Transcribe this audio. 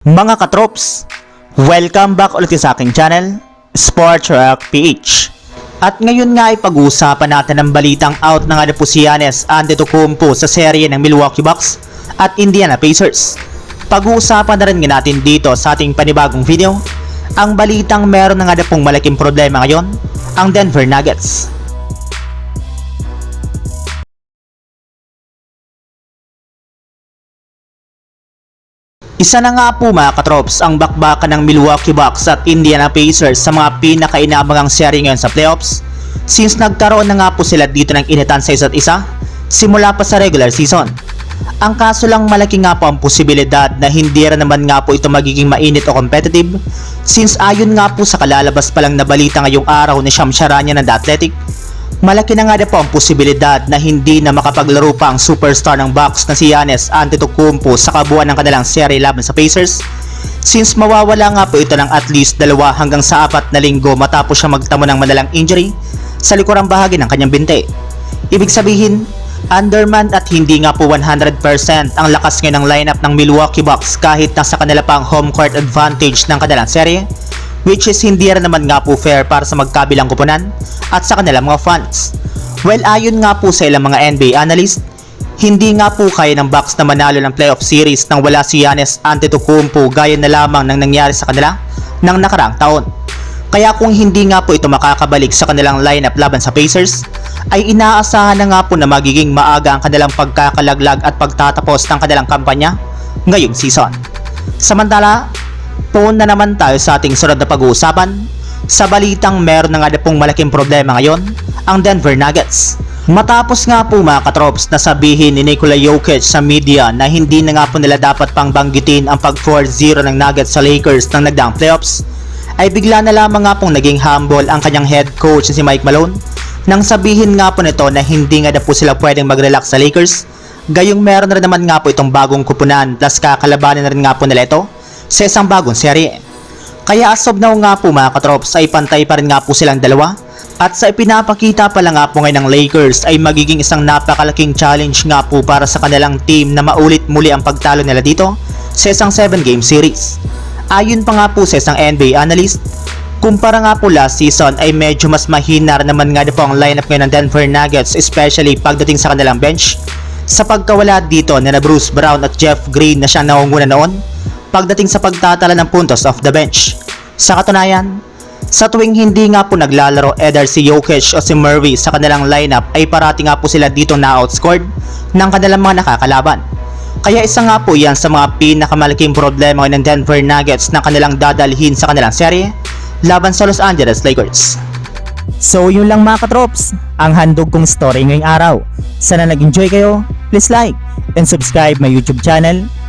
Mga katrops, welcome back ulit sa aking channel, Sports Rock PH. At ngayon nga ay pag-uusapan natin ang balitang out ng po si Giannis Antetokounmpo sa serye ng Milwaukee Bucks at Indiana Pacers. Pag-uusapan na rin nga natin dito sa ating panibagong video, ang balitang meron na nga na pong malaking problema ngayon, ang Denver Nuggets. Isa na nga po mga katrops ang bakbakan ng Milwaukee Bucks at Indiana Pacers sa mga pinakainaabangang serye ngayon sa playoffs since nagkaroon na nga po sila dito ng initan sa isa't isa simula pa sa regular season. Ang kaso lang malaki nga po ang posibilidad na hindi rin naman nga po ito magiging mainit o competitive since ayon nga po sa kalalabas pa lang na balita ngayong araw ni Sham Charania ng The Athletic Malaki na nga na po ang posibilidad na hindi na makapaglaro pa ang superstar ng Bucks na si Giannis Antetokounmpo sa kabuuan ng kanilang serye laban sa Pacers since mawawala nga po ito ng at least dalawa hanggang sa apat na linggo matapos siya magtamo ng madalang injury sa likurang bahagi ng kanyang binte. Ibig sabihin, underman at hindi nga po 100% ang lakas ngayon ng lineup ng Milwaukee Bucks kahit nasa kanila pa ang home court advantage ng kanilang serye which is hindi rin naman nga po fair para sa magkabilang kupunan at sa kanilang mga fans. Well, ayon nga po sa ilang mga NBA analyst, hindi nga po kaya ng Bucks na manalo ng playoff series nang wala si Giannis Antetokounmpo gaya na lamang ng nangyari sa kanila ng nakaraang taon. Kaya kung hindi nga po ito makakabalik sa kanilang lineup laban sa Pacers, ay inaasahan na nga po na magiging maaga ang kanilang pagkakalaglag at pagtatapos ng kanilang kampanya ngayong season. Samantala, Tuon na naman tayo sa ating sunod na pag-uusapan. Sa balitang meron na nga na pong malaking problema ngayon, ang Denver Nuggets. Matapos nga po mga katrops na sabihin ni Nikola Jokic sa media na hindi na nga po nila dapat pang banggitin ang pag 4-0 ng Nuggets sa Lakers ng nagdaang playoffs, ay bigla na lamang nga pong naging humble ang kanyang head coach si Mike Malone nang sabihin nga po nito na hindi nga na po sila pwedeng mag-relax sa Lakers Gayong meron na rin naman nga po itong bagong kupunan plus kakalabanin na rin nga po nila ito sa isang bagong serye. Kaya as of now nga po mga katrops ay pantay pa rin nga po silang dalawa at sa ipinapakita pa lang nga po ngayon ng Lakers ay magiging isang napakalaking challenge nga po para sa kanilang team na maulit muli ang pagtalo nila dito sa isang 7 game series. Ayon pa nga po sa isang NBA analyst, kumpara nga po last season ay medyo mas mahina naman nga po ang lineup ngayon ng Denver Nuggets especially pagdating sa kanilang bench sa pagkawala dito na Bruce Brown at Jeff Green na siyang nangunguna noon pagdating sa pagtatala ng puntos off the bench. Sa katunayan, sa tuwing hindi nga po naglalaro either si Jokic o si Murray sa kanilang lineup ay parati nga po sila dito na outscored ng kanilang mga nakakalaban. Kaya isa nga po yan sa mga pinakamalaking problema ng Denver Nuggets na kanilang dadalhin sa kanilang serye laban sa Los Angeles Lakers. So yun lang mga katrops, ang handog kong story ngayong araw. Sana nag-enjoy kayo, please like and subscribe my YouTube channel,